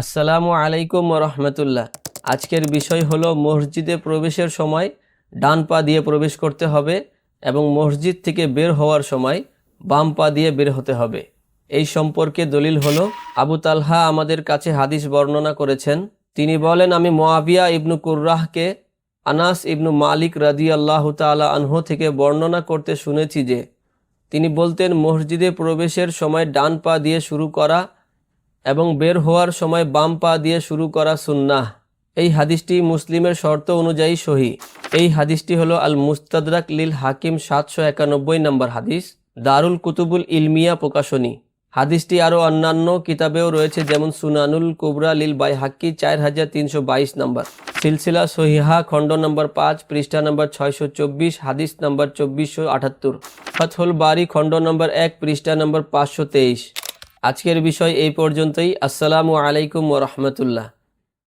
আসসালামু আলাইকুম রহমতুল্লাহ। আজকের বিষয় হলো মসজিদে প্রবেশের সময় ডান পা দিয়ে প্রবেশ করতে হবে এবং মসজিদ থেকে বের হওয়ার সময় বাম পা দিয়ে বের হতে হবে। এই সম্পর্কে দলিল হলো, আবু তালহা আমাদের কাছে হাদিস বর্ণনা করেছেন। তিনি বলেন, আমি মোয়াবিয়া ইবনু কুর্রাহকে আনাস ইবনু মালিক রাজি আল্লাহ তালা আনহু থেকে বর্ণনা করতে শুনেছি যে, তিনি বলতেন, মসজিদে প্রবেশের সময় ডান পা দিয়ে শুরু করা এবং বের হওয়ার সময় বাম পা দিয়ে শুরু করা সুন্নাহ। এই হাদিসটি মুসলিমের শর্ত অনুযায়ী সহি। এই হাদিসটি হলো আল মুস্তাদরাক লিল হাকিম সাতশো একানব্বই নম্বর হাদিস, দারুল কুতুবুল ইলমিয়া প্রকাশনী। হাদিসটি আরও অন্যান্য কিতাবেও রয়েছে, যেমন সুনানুল কুবরা লিল বাই হাক্কি চার হাজার তিনশো বাইশ নম্বর। সিলসিলা সহিহা খণ্ড নম্বর পাঁচ, পৃষ্ঠা নম্বর ছয়শো চব্বিশ, হাদিস নম্বর চব্বিশশো আটাত্তর। ফতহুল বারি খণ্ড নম্বর এক, পৃষ্ঠা নম্বর পাঁচশো তেইশ। আজকের বিষয় এই পর্যন্তই। আসসালামু আলাইকুম ওরহমতুল্লাহ রহমতুল্লাহ।